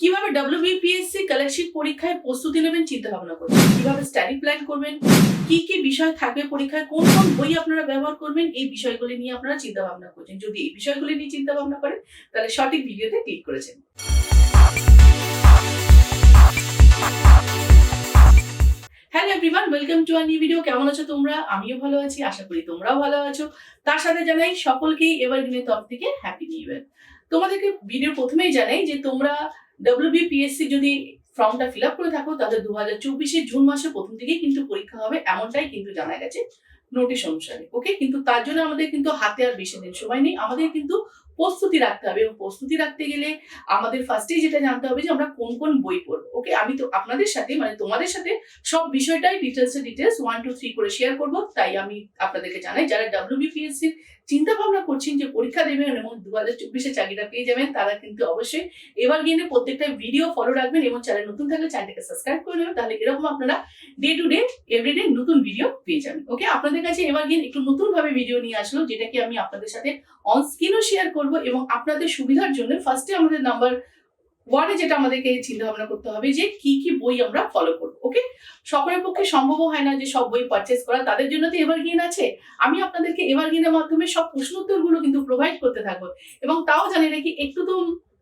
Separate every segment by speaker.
Speaker 1: কীভাবে WBPSC collection পরীক্ষায় প্রস্তুতি নেবেন চিন্তা ভাবনা করবেন? কীভাবে স্টাডি প্ল্যান করবেন? কি কি বিষয় থাকবে পরীক্ষায়? কোন কোন বই আপনারা ব্যবহার করবেন? এই বিষয়গুলি নিয়ে আপনারা চিন্তা ভাবনা করছেন। যদি এই বিষয়গুলি নিয়ে চিন্তা ভাবনা করেন, তাহলে সঠিক ভিডিওতে ক্লিক করেছেন। Hello everyone welcome to our new video কেমন আছো তোমরা? আমিও ভালো আছি, আশা করি তোমরাও ভালো আছো। তার সাথে জানাই সকলকেই এবার দিনের তরফ থেকে হ্যাপি নিউ ইয়ার তোমাদেরকে ভিডিও প্রথমেই জানাই যে তোমরা ডব্লিউবিপিএসসি যদি ফর্মটা ফিল আপ করে থাকো, তাহলে দু হাজার চব্বিশে জুন মাসের প্রথম থেকেই কিন্তু পরীক্ষা হবে, এমনটাই কিন্তু জানা গেছে নোটিশ অনুসারে ওকে কিন্তু তার জন্য আমাদের কিন্তু হাতে আর বেশি দিন সময় নেই, আমাদের কিন্তু প্রস্তুতি রাখতে হবে এবং প্রস্তুতি রাখতে গেলে আমাদের ফার্স্টেই যেটা জানতে হবে যে আমরা কোন কোন বই পড়ব ওকে আমি তো আপনাদের সাথে মানে তোমাদের সাথে সব বিষয়টাই ডিটেলসে ডিটেলস ওয়ান টু থ্রি করে শেয়ার করব, তাই আমি আপনাদেরকে জানাই, যারা ডাব্লিউবিপিএসসির চিন্তা ভাবনা করছেন যে পরীক্ষা দেবেন এবং দু হাজার চব্বিশে চাকরিটা পেয়ে যাবেন, তারা কিন্তু অবশ্যই এবার গিয়ে প্রত্যেকটা ভিডিও ফলো রাখবেন এবং চ্যানেল নতুন থাকলে চ্যানেলটাকে সাবস্ক্রাইব করে নেবেন, তাহলে এরকম আপনারা ডে টু ডে এভরিডে নতুন ভিডিও পেয়ে যাবেন। ওকে আপনাদের কাছে এবার গিয়ে একটু নতুন ভাবে ভিডিও নিয়ে আসলো, যেটা কি আমি আপনাদের সাথে অন স্ক্রিনও শেয়ার করব এবং আপনাদের সুবিধার জন্য ফার্স্টে আমাদের নাম্বার ওয়ানে যেটা আমাদেরকে চিন্তা ভাবনা করতে হবে যে কি কি বই আমরা ফলো করব ওকে সকলের পক্ষে সম্ভব হয় না যে সব বই পারচেস করা, তাদের জন্য তো এভারগ্রিন আছে। আমি আপনাদেরকে এভারগ্রিনের মাধ্যমে সব প্রশ্ন উত্তরগুলো কিন্তু প্রোভাইড করতে থাকব এবং তাও জানি রাখি, একটু তো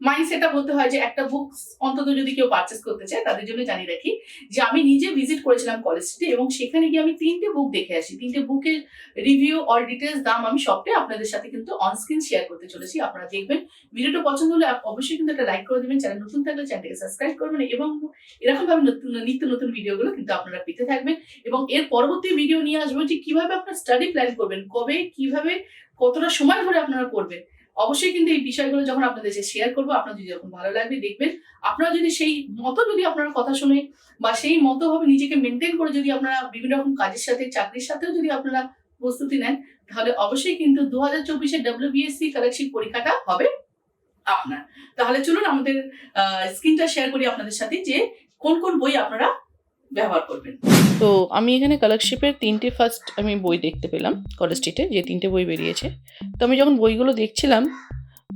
Speaker 1: মাইন্ড সেট আপ হয় যে একটা বুক অন্তত যদি কেউ পারচেস করতে চায়, তাদের জন্য জানিয়ে রাখি যে আমি নিজে ভিজিট করেছিলাম কলেজ স্ট্রিটে এবং সেখানে গিয়ে আমি তিনটে বুক দেখে আসি। তিনটে বুকের রিভিউ অল ডিটেলস দাম আমি সবটাই আপনাদের সাথে কিন্তু অনস্ক্রিন শেয়ার করতে চলেছি। আপনারা দেখবেন, ভিডিওটা পছন্দ হলে অবশ্যই কিন্তু একটা লাইক করে দেবেন। চ্যানেল নতুন থাকলে চ্যানেলটাকে সাবস্ক্রাইব করবেন এবং এরকমভাবে নতুন, নিত্য নতুন ভিডিওগুলো কিন্তু আপনারা পেতে থাকবেন এবং এর পরবর্তী ভিডিও নিয়ে আসব যে কীভাবে আপনার স্টাডি প্ল্যান করবেন, কবে, কীভাবে, কতটা সময় ধরে আপনারা করবেন। অবশ্যই কিন্তু এই বিষয়গুলো যখন আপনাদের সাথে শেয়ার করব, আপনার যদি যখন ভালো লাগবে দেখবেন আপনারা যদি সেই মতো যদি আপনারা কথা শুনে বা সেই মতো ভাবে নিজেকে মেনটেন করে যদি আপনারা বিভিন্ন রকম কাজের সাথে, চাকরির সাথেও যদি আপনারা প্রস্তুতি নেন, তাহলে অবশ্যই কিন্তু দু হাজার চব্বিশে ডাব্লিউবিএসসি কালেকশন পরীক্ষাটা হবে আপনার। তাহলে চলুন আমাদের স্ক্রিনটা শেয়ার করি আপনাদের সাথে যে কোন কোন বই আপনারা ব্যবহার করবেন।
Speaker 2: তো আমি এখানে কালারশিপের তিনটে ফার্স্ট আমি বই দেখতে পেলাম কলেজ স্ট্রিটে যে তিনটে বই বেরিয়েছে। তো আমি যখন বইগুলো দেখছিলাম,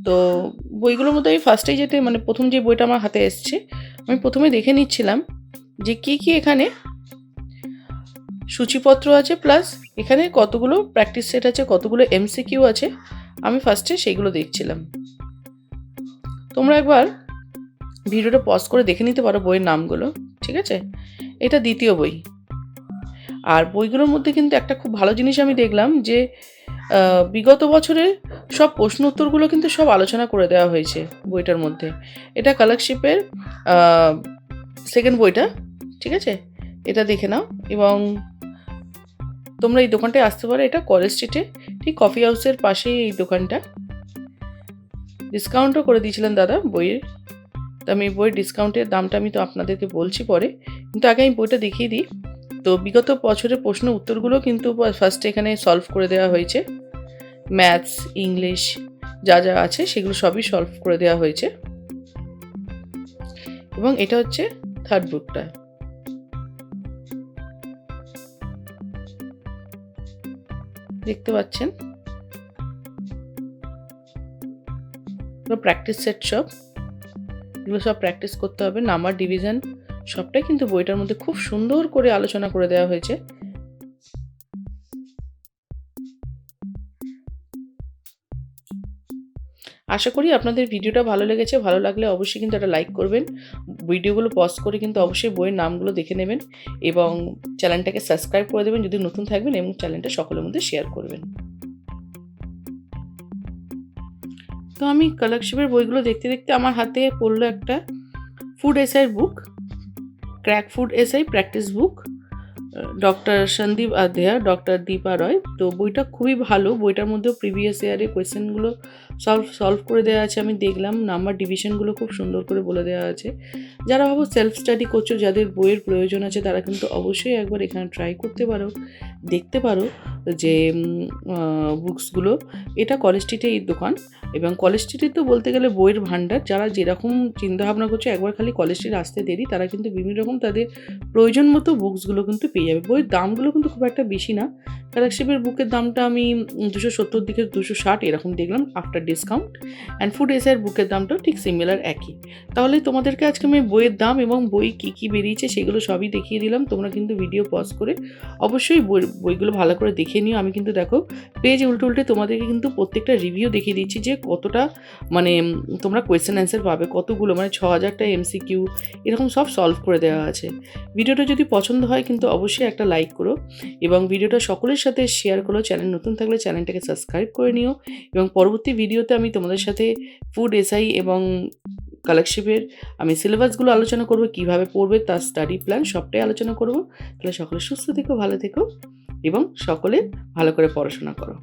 Speaker 2: তো বইগুলোর মধ্যে আমি ফার্স্টেই যেতে মানে প্রথম যে বইটা আমার হাতে এসছে, আমি প্রথমে দেখে নিচ্ছিলাম যে কি কি এখানে সূচিপত্র আছে প্লাস এখানে কতগুলো প্র্যাকটিস সেট আছে, কতগুলো এমসিকিউ আছে, আমি ফার্স্টে সেইগুলো দেখছিলাম। তোমরা একবার ভিডিওটা পজ করে দেখে নিতে পারো বইয়ের নামগুলো, ঠিক আছে? এটা দ্বিতীয় বই। আর বইগুলোর মধ্যে কিন্তু একটা খুব ভালো জিনিস আমি দেখলাম যে বিগত বছরের সব প্রশ্ন উত্তরগুলো কিন্তু সব আলোচনা করে দেওয়া হয়েছে বইটার মধ্যে। এটা কালারশিপের সেকেন্ড বইটা, ঠিক আছে? এটা দেখে নাও এবং তোমরা এই দোকানটায় আসতে পারো, এটা কলেজ স্ট্রিটে, ঠিক কফি হাউসের পাশেই এই দোকানটা। ডিসকাউন্টও করে দিয়েছিলেন দাদা বইয়ের। তো আমি বইয়ের ডিসকাউন্টের দামটা আমি তো আপনাদেরকে বলছি পরে। কিন্তু আগে আমি বইটা দেখিয়ে দিই। তো বিগত বছরের প্রশ্ন উত্তরগুলো কিন্তু ফার্স্টে এখানে সলভ করে দেওয়া হয়েছে। ম্যাথস ইংলিশ যা যা আছে সেগুলো সবই সলভ করে দেওয়া হয়েছে। এবং এটা হচ্ছে থার্ড বুকটা দেখতে পাচ্ছেন? প্র্যাকটিস সেট সব। এগুলো সব প্র্যাকটিস করতে হবে। নাম্বার ডিভিশন সবটাই কিন্তু বইটার মধ্যে খুব সুন্দর করে আলোচনা করে দেওয়া হয়েছে। আশা করি আপনাদের ভিডিওটা ভালো লেগেছে। ভালো লাগলে অবশ্যই কিন্তু একটা লাইক করবেন। ভিডিওগুলো পজ করে কিন্তু অবশ্যই বইয়ের নামগুলো দেখে নেবেন এবং চ্যানেলটাকে সাবস্ক্রাইব করে দেবেন যদি নতুন থাকবেন এবং চ্যানেলটা সকলের মধ্যে শেয়ার করবেন। তো আমি কালেকশনের বইগুলো দেখতে দেখতে আমার হাতে পড়ল একটা ফুড এসআইয়ের book crack food SI practice book doctor Sandip Adeya doctor Dipa Roy তো বইটা খুবই ভালো। বইটার মধ্যেও প্রিভিয়াস ইয়ারে কোয়েশ্চেনগুলো সলভ সলভ করে দেওয়া আছে, আমি দেখলাম নাম্বার ডিভিশনগুলো খুব সুন্দর করে বলে দেওয়া আছে। যারা ভাবো সেলফ স্টাডি করছ, যাদের বইয়ের প্রয়োজন আছে, তারা কিন্তু অবশ্যই একবার এখানে ট্রাই করতে পারো। দেখতে পারো যে বুকসগুলো এটা কলেজ স্ট্রিটে এই দোকান এবং কলেজ স্ট্রিটে তো বলতে গেলে বইয়ের ভাণ্ডার। যারা যেরকম চিন্তাভাবনা করছে, একবার খালি কলেজ স্ট্রিট আসতে দেরি, তারা কিন্তু বিভিন্ন রকম তাদের প্রয়োজন মতো বুকসগুলো কিন্তু পেয়ে যাবে। বইয়ের দামগুলো কিন্তু খুব একটা বেশি না। কালেকশিপের বুকের দামটা আমি দুশো সত্তর দিকে দুশো ষাট এরকম দেখলাম আফটার ডিসকাউন্ট অ্যান্ড ফুড এসআইয়ের বুকের দামটাও ঠিক সিমিলার একই। তাহলে তোমাদেরকে আজকে আমি বইয়ের দাম এবং বই কী কী বেরিয়েছে সেগুলো সবই দেখিয়ে দিলাম। তোমরা কিন্তু ভিডিও পজ করে অবশ্যই বই, বইগুলো ভালো করে দেখে নিও। আমি কিন্তু দেখো পেজ উল্টে উল্টে তোমাদেরকে কিন্তু প্রত্যেকটা রিভিউ দেখিয়ে দিচ্ছি যে কতটা মানে তোমরা কোয়েশ্চেন অ্যান্সার পাবে, কতগুলো মানে ছ হাজারটা এমসিকিউ এরকম সব সলভ করে দেওয়া আছে। ভিডিওটা যদি পছন্দ হয় কিন্তু অবশ্যই একটা লাইক করো এবং ভিডিওটা সকলের সাথে শেয়ার করো। চ্যানেল নতুন থাকলে চ্যানেলটাকে সাবস্ক্রাইব করে নিও এবং পরবর্তী ভিডিওতে আমি তোমাদের সাথে ফুড এসআই এবং কালেকশিপের আমি সিলেবাসগুলো আলোচনা করব, কীভাবে পড়বে, তার স্টাডি প্ল্যান সবটাই আলোচনা করব। তাহলে সকলে সুস্থ থেকো, ভালো থেকো এবং সকলে ভালো করে পড়াশোনা করো।